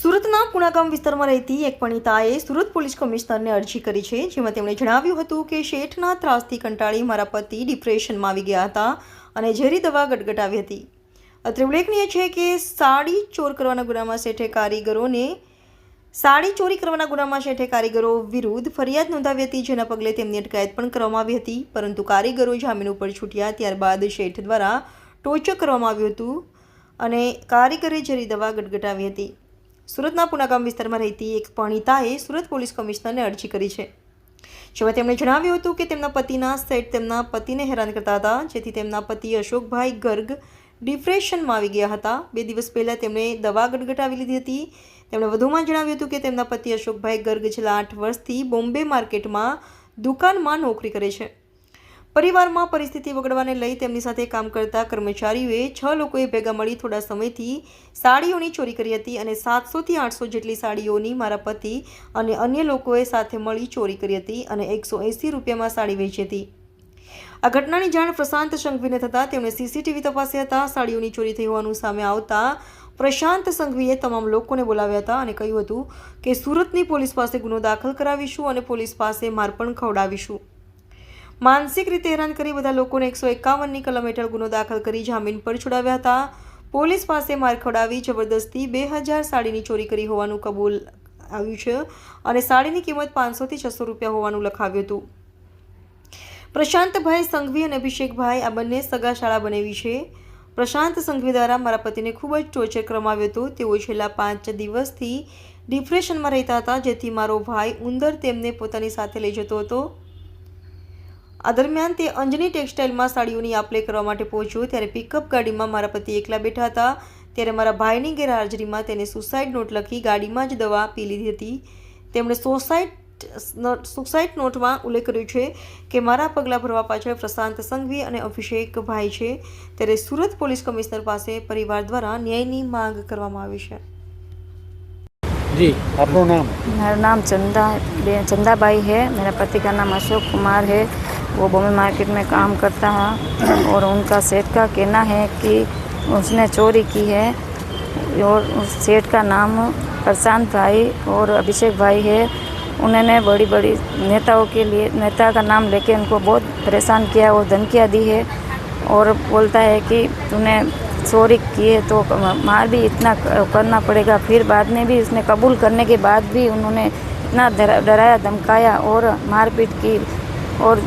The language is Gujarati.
સુરતના પુણાગામ વિસ્તારમાં રહેતી એક પણિતાએ સુરત પોલીસ કમિશનરને અરજી કરી છે, જેમાં તેમણે જણાવ્યું હતું કે શેઠના ત્રાસથી કંટાળી મારા પતિ ડિપ્રેશનમાં આવી ગયા હતા અને ઝેરી દવા ગટગટાવી હતી. અત્રે ઉલ્લેખનીય છે કે સાડી ચોર કરવાના ગુનામાં શેઠે કારીગરોને સાડી ચોરી કરવાના ગુનામાં શેઠે કારીગરો વિરુદ્ધ ફરિયાદ નોંધાવી હતી, જેના પગલે તેમની અટકાયત પણ કરવામાં આવી હતી. પરંતુ કારીગરો જામીન ઉપર છૂટ્યા ત્યારબાદ શેઠ દ્વારા ટોચક કરવામાં આવ્યું હતું. અને કારીગરે ઝેરી દવા ગટગટાવી હતી. સુરતના પુનાગામ વિસ્તારમાં રહેતી એક પણિતાએ સુરત પોલીસ કમિશનરને અરજી કરી છે. જેમાં તેમણે જણાવ્યું હતું કે તેમના પતિના સેટ તેમના પતિને હેરાન કરતા હતા, જેથી તેમના પતિ અશોકભાઈ ગર્ગ ડિપ્રેશનમાં આવી ગયા હતા. બે દિવસ પહેલાં તેમણે દવા ગટગટાવી લીધી હતી. તેમણે વધુમાં જણાવ્યું હતું કે તેમના પતિ અશોકભાઈ ગર્ગ છેલ્લા આઠ વર્ષથી બોમ્બે માર્કેટમાં દુકાનમાં નોકરી કરે છે. પરિવારમાં પરિસ્થિતિ બગડવાને લઈ તેમની સાથે કામ કરતા કર્મચારીઓએ છ લોકોએ ભેગા મળી થોડા સમયથી સાડીઓની ચોરી કરી હતી અને સાતસોથી આઠસો જેટલી સાડીઓની મારા પતિ અને અન્ય લોકોએ સાથે મળી ચોરી કરી હતી અને એકસો એંસી રૂપિયામાં સાડી વેચી હતી. આ ઘટનાની જાણ પ્રશાંત સંઘવીને થતાં તેમણે સીસીટીવી તપાસ્યા હતા. સાડીઓની ચોરી થઈ હોવાનું સામે આવતા પ્રશાંત સંઘવીએ તમામ લોકોને બોલાવ્યા હતા અને કહ્યું હતું કે, સુરતની પોલીસ પાસે ગુનો દાખલ કરાવીશું અને પોલીસ પાસે માર પણ ખવડાવીશું. માનસિક રીતે હેરાન કરી બધા લોકોને એકસો એકાવનની કલમ હેઠળ ગુનો દાખલ કરી જામીન પર છોડાવ્યા હતા. પોલીસ પાસે માર ખવડાવી જબરદસ્તી બે હજાર સાડીની ચોરી કરી હોવાનું કબૂલ આવ્યું છે અને સાડીની કિંમત પાંચસોથી છસો રૂપિયા હોવાનું લખાવ્યું હતું. પ્રશાંતભાઈ સંઘવી અને અભિષેકભાઈ આ બંને સગા શાળા બનાવી છે. પ્રશાંત સંઘવી દ્વારા મારા પતિને ખૂબ જ ટોર્ચર કરવામાં હતો. તેઓ છેલ્લા પાંચ દિવસથી ડિપ્રેશનમાં રહેતા હતા, જેથી મારો ભાઈ ઉંદર તેમને પોતાની સાથે લઈ જતો હતો. આ દરમિયાન તે અંજની ટેક્સટાઇલમાં સાડીઓની આપલે કરવા માટે પહોંચ્યું ત્યારે પિકઅપ ગાડીમાં મારા પતિ એકલા બેઠા હતા. ત્યારે મારા ભાઈની ગેરહાજરીમાં તેને સુસાઇડ નોટ લખી ગાડીમાં જ દવા પી લીધી હતી. તેમણે સોસાઇડ સુસાઇડ નોટમાં ઉલ્લેખ કર્યો છે કે મારા પગલાં ભરવા પાછળ પ્રશાંત સંઘવી અને અભિષેક ભાઈ છે. ત્યારે સુરત પોલીસ કમિશનર પાસે પરિવાર દ્વારા ન્યાયની માંગ કરવામાં આવી છે. જી. આપનું નામ? મારું નામ ચંદા ચંદાબાઈ હૈ મેરા પતિ કા નામ અશોક કુમાર હૈ वो बॉम्बे मार्केट में काम करता है और उनका सेठ का कहना है कि उसने चोरी की है और उस सेठ का नाम प्रशांत भाई और अभिषेक भाई है। उन्होंने बड़ी बड़ी नेताओं के लिए, नेता का नाम लेके उनको बहुत परेशान किया और धमकियाँ दी है और बोलता है कि तूने चोरी की है तो मार भी इतना करना पड़ेगा। फिर बाद में भी उसने कबूल करने के बाद भी उन्होंने इतना डरा- डराया, धमकाया और मारपीट की और